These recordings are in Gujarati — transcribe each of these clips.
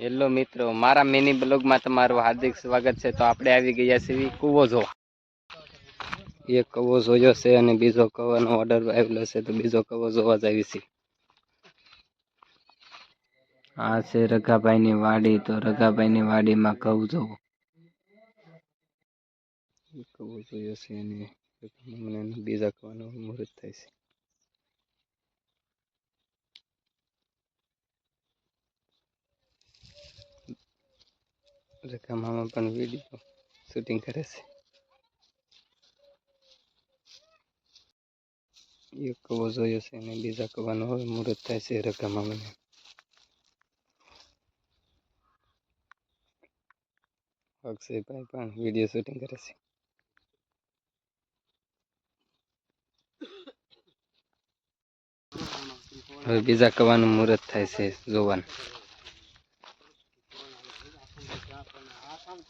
હેલો મિત્રો, મારા મિની બ્લોગમાં તમારું હાર્દિક સ્વાગત છે. તો આપણે આવી ગયા છીએ કૂવો જોવા. એક કવો જોયો છે અને બીજો કવાનો ઓર્ડર આવેલો છે. તો બીજો કવો જોવા જ આવી છે આ છે રઘાભાઈની વાડી. તો રઘાભાઈની વાડીમાં ઘઉં જોવો. કૂવો જોયો છે અને બીજા કવાનો મુહૂર્ત થાય છે. રકા મામા પણ વિડીયો શૂટિંગ કરે છે એક કવો જોયો છે અને બીજા કવાનું હવે મુહૂર્ત થાય છે રકા મામાને અક્ષયભાઈ પણ વિડીયો શૂટિંગ કરે છે હવે બીજા કવાનું મુહૂર્ત થાય છે જોવાનું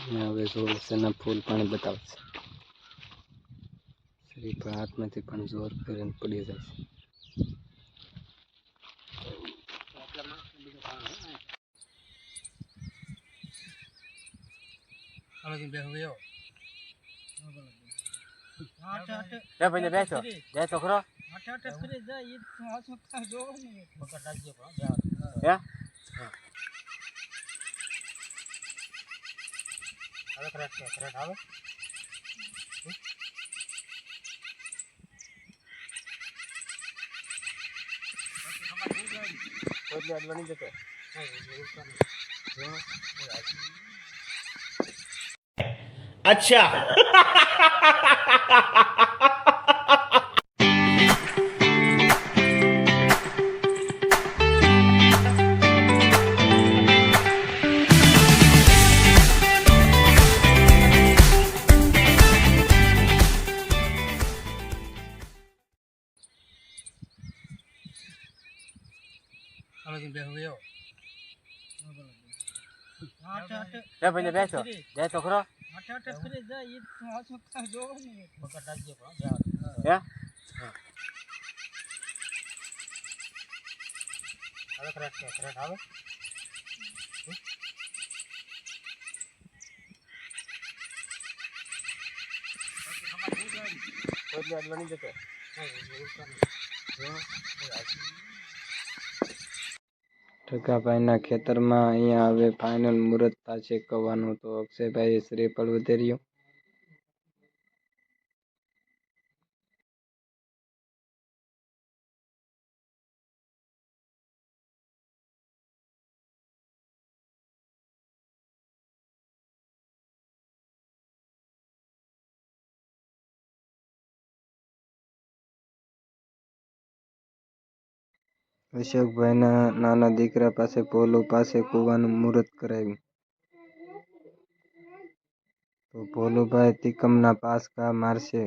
ને પછી કરે. અને હવે જોર છે ને ફૂલ પાણી બતાવે છે શરીર પર હાથમાંથી પણ જોર કરીને પડી જાય છે લે ભાઈને બેસો. બેસો ખરો. હે? હવે ક્રેક છે ક્રેક આવે એટલે અડવાની અચ્છા. ભાઈને બેસો. બેસો ખરો. હે? એટલે અડવા નહીં જતો. ઠગાભાઈના ખેતરમાં અહીંયા હવે ફાઇનલ મુહૂર્ત પાસે કવાનું તો અક્ષયભાઈએ શ્રીફળ ઉધેર્યું અશોકભાઈના નાના દીકરા પાસે પોલો પાસે કૂવાનું મુહૂર્ત કરાવ્યું. તો ભોલુભાઈ તિકમના પાસકા મારશે.